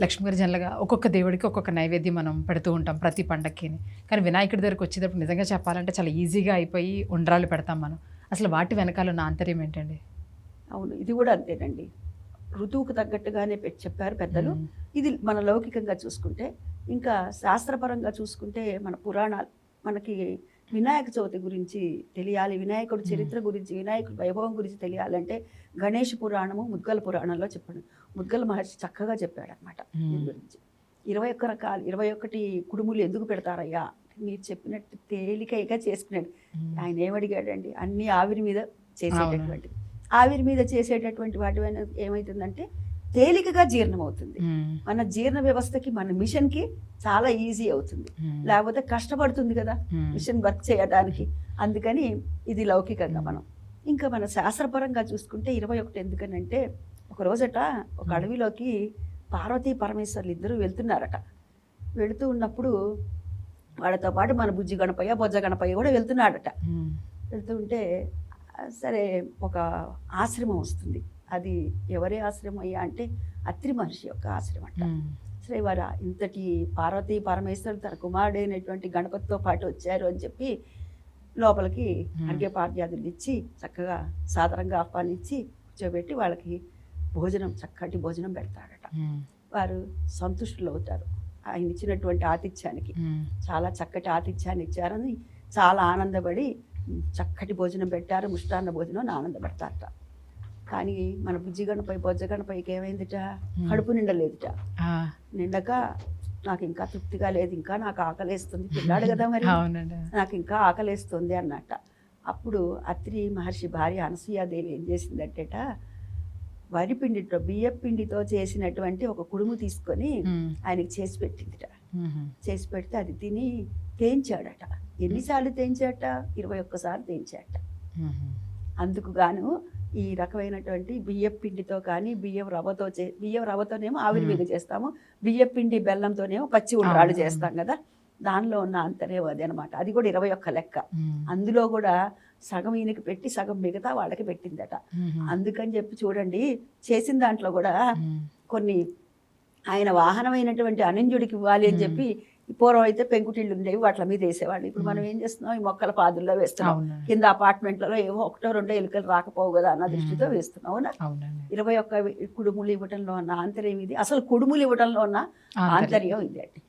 లక్ష్మీ గారు జనరల్గా ఒక్కొక్క దేవుడికి ఒక్కొక్క నైవేద్యం మనం పెడుతూ ఉంటాం ప్రతి పండక్కి. కానీ వినాయకుడి దగ్గరికి వచ్చేటప్పుడు నిజంగా చెప్పాలంటే చాలా ఈజీగా అయిపోయి ఉండ్రాలు పెడతాం మనం. అసలు వాటి వెనకాల ఉన్న ఆంతర్యం ఏంటండి? అవును ఇది కూడా అంతేనండి. ఋతువుకు తగ్గట్టుగానే చెప్పారు పెద్దలు. ఇది మన లౌకికంగా చూసుకుంటే ఇంకా శాస్త్రపరంగా చూసుకుంటే మన పురాణాలు మనకి వినాయక చవితి గురించి తెలియాలి. వినాయకుడి చరిత్ర గురించి వినాయకుడి వైభవం గురించి తెలియాలంటే గణేష్ పురాణము ముద్గల పురాణంలో చెప్పండి. ముద్గల మహర్షి చక్కగా చెప్పాడు అనమాట దీని. గురించి. ఇరవై ఒక్క రకాలు ఇరవై ఒకటి కుడుములు ఎందుకు పెడతారయ్యా? మీరు చెప్పినట్టు తేలికగా చేసుకున్నాడు. ఆయన ఏమడిగాడండి? అన్ని ఆవిరి మీద చేసేటటువంటి ఆవిరి మీద చేసేటటువంటి వాటి వల్ల ఏమవుతుందంటే తేలికగా జీర్ణం అవుతుంది మ్మ్. మన జీర్ణ వ్యవస్థకి మన మిషన్కి చాలా ఈజీ అవుతుంది. లేకపోతే కష్టపడుతుంది కదా. మిషన్ వర్క్ చేయడానికి అందుకని ఇది లౌకికంగా మనం ఇంకా మన శాస్త్రపరంగా చూసుకుంటే ఇరవై ఒకటి ఎందుకనంటే ఒక రోజట ఒక. అడవిలోకి పార్వతీ పరమేశ్వర్లు ఇద్దరు వెళ్తున్నారట వెళుతూ ఉన్నప్పుడు వాళ్ళతో పాటు మన బుజ్జి గణపయ్య బొజ్జ గణపయ్య కూడా వెళ్తున్నాడట. వెళ్తుంటే ఆ, సరే ఒక ఆశ్రమం వస్తుంది అది ఎవరి ఆశ్రమం అయ్యా అంటే అత్రి మహర్షి యొక్క ఆశ్రమం అంట. సరే వారు ఇంతటి పార్వతీ పరమేశ్వరుడు తన కుమారుడైనటువంటి గణపతితో పాటు వచ్చారు అని చెప్పి లోపలికి Hmm. అర్ఘ్యపాద్యాదులు ఇచ్చి చక్కగా సాదరంగా ఆహ్వానించి కూర్చోబెట్టి వాళ్ళకి భోజనం చక్కటి భోజనం పెడతాడట. వారు సంతుష్టులు అవుతారు ఆయన ఇచ్చినటువంటి ఆతిథ్యానికి. చాలా చక్కటి ఆతిథ్యాన్ని ఇచ్చారని చాలా ఆనందపడి చక్కటి భోజనం పెట్టారు ముష్టాన్న భోజనం ఆనందపడతారట కానీ మన బుజ్జిగణపై బొజ్జగణపైకి ఏమైందిట? Hmm. కడుపు నిండలేదుట. నిండక నాకు ఇంకా తృప్తిగా లేదు ఇంకా నాకు ఆకలేస్తుంది. పిల్లాడు కదా మరి? నాకు ఇంకా ఆకలేస్తుంది అన్నట్ట. అప్పుడు అత్రి మహర్షి భార్య అనసూయాదేవి ఏం చేసిందంటేట వరి పిండితో బియ్యం పిండితో చేసినటువంటి ఒక కుడుము తీసుకొని. ఆయనకి చేసి పెట్టిందిట. చేసి పెడితే అది తిని తేంచాడట. ఎన్నిసార్లు తేంచాట? ఇరవై ఒక్కసార్లు తేంచాట. అందుకు గాను ఈ రకమైనటువంటి బియ్యం పిండితో కానీ బియ్యం రవ్వతో చే బియ్యం రవ్వతోనేమో ఆవిరి మీద చేస్తాము బియ్యం పిండి బెల్లంతోనేమో పచ్చి ఉండ్రాళ్ళు అవును. చేస్తాం కదా దానిలో ఉన్న అంతరేమో అది అనమాట అది కూడా ఇరవై ఒక్క లెక్క. అందులో కూడా సగం ఈయనకి పెట్టి సగం మిగతా వాళ్ళకి పెట్టిందట. అందుకని చెప్పి చూడండి చేసిన దాంట్లో కూడా. కొన్ని ఆయన వాహనమైనటువంటి అనంజుడికి ఇవ్వాలి అని. చెప్పి పూర్వం అయితే పెంకుటిళ్ళు ఉండేవి వాటి మీద వేసేవాళ్ళు. ఇప్పుడు మనం ఏం చేస్తున్నాం? ఈ మొక్కల పాదుల్లో వేస్తున్నాం. కింద అపార్ట్మెంట్లలో ఏవో ఒకటో రెండో ఎలుకలు రాకపోవు కదా అన్న దృష్టితో. వేస్తున్నాం అవునా ఇరవై ఒక్క కుడుములు ఇవ్వటంలో ఉన్న ఆంతర్యం ఇది. అసలు కుడుములు ఇవ్వటంలో ఉన్న ఆంతర్యం. ఆంతర్యం ఇది అండి.